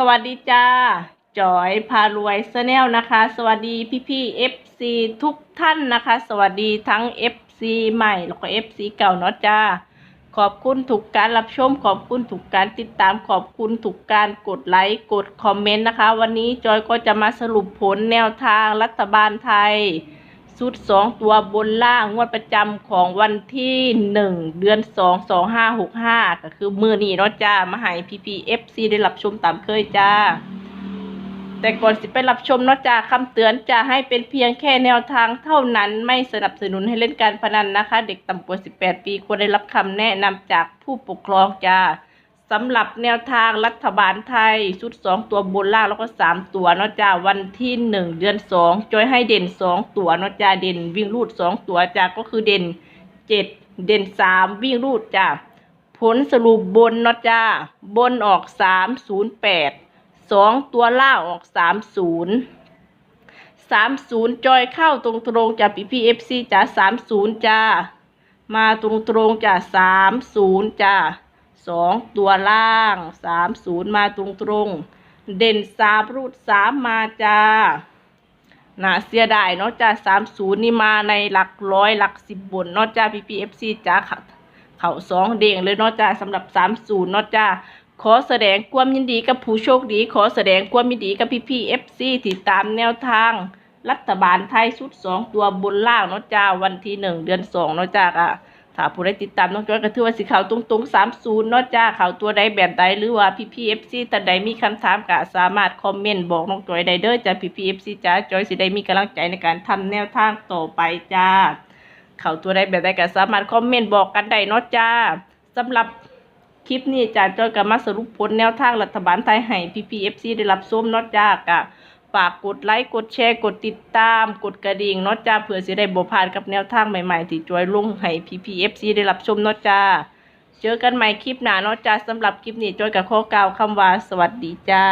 สวัสดีจ้าจอยพารวยชาแนลนะคะ สวัสดีพี่พี่ๆ FC ทุกท่านนะคะ สวัสดีทั้ง FC ใหม่แล้วก็ FC เก่าเนาะจ้า ขอบคุณถูกการรับชม ขอบคุณถูกการติดตาม ขอบคุณถูกการกดไลค์กดคอมเมนต์นะคะ วันนี้จอยก็จะมาสรุปผลแนวทางรัฐบาลไทย สุดสองตัวบนล่างงวดประจำของวันที่หนึ่งเดือนสองสองห้าหกห้าก็คือมือนี้เนาะจ้ามาให้พีพีเอฟซีได้รับชมตามเคยจ้า แต่ก่อนสิไปรับชมเนาะจ้าคำเตือนจะให้เป็นเพียงแค่แนวทางเท่านั้นไม่สนับสนุนให้เล่นการพนันนะคะ เด็กต่ำกว่า 18 ปีควรได้รับคำแนะนำจากผู้ปกครองจ้า สำหรับแนวทางรัฐบาลไทยชุด2ตัวบนล่างแล้วก็3ตัวเนาะจ้าวันที่1เดือน2จอยให้เด่น2ตัวเนาะจ้าเด่นวิ่งรูด2ตัวจ้าก็คือเด่น7เด่น3วิ่งรูดจ้าผลสรุปบนเนาะจ้าบนออก308สองตัวล่างออกสามศูนย์สามศูนย์จอยเข้าตรงตรงๆจากพีพีเอฟซีจ้าสามศูนย์จ้ามาตรงตรงๆจ้าสามศูนย์จ้า สองตัวล่างสามศูนย์มาตรงตรงๆเด่นสามรูดสามมาจ้าน่าเสียดายเนาะจ้าสามศูนย์นี่มาในหลักร้อยหลักสิบบนเนาะจ้าพีพีเอฟซีจ้าเขาสองเด้งเลยเนาะจ้าสำหรับสามศูนย์เนาะจ้าขอแสดงความยินดีกับผู้โชคดี ขอแสดงความยินดีกับพี่พี่เอฟซีที่ตามแนวทาง รัฐบาลไทยชุดสองตัวบนล่างเนาะจ้าวันที่หนึ่งเดือนสองเนาะจ้าอะ ถ้าผู้ใดติดตามน้องจอยก็ถือว่าสิเขาตรงตรงสามศูนย์นาะจ้าเขาตัวใดแบบใดหรือว่าพี่พีเอฟซีแต่ใดมีคำถามก็สามารถคอมเมนต์บอกน้องจอยได้เด้อจ้าพี่พีเอฟซีจ้าจอยสิได้มีกำลังใจในการทำแนวทางต่อไปจ้าเขาตัวใดแบบใดก็สามารถคอมเมนต์บอกกันได้นาะจ้าสำหรับคลิปนี้จาจอยกับมาสรุปผลแนวทางรัฐบาลไทยให้พีพีเอฟซีได้รับชมนาะจ้ากะ ฝากกดไลค์กดแชร์กดติดตาม กดกระดิ่งเนาะจ้าเผื่อสิได้บ่พลาดกับแนวทางใหม่ๆที่จอยลงให้พีพีเอฟซีได้รับชมเนาะจ้าเจอกันใหม่คลิปหน้าเนาะจ้าสำหรับคลิปนี้จอยกับข้อกล่าวคำว่าสวัสดีจ้า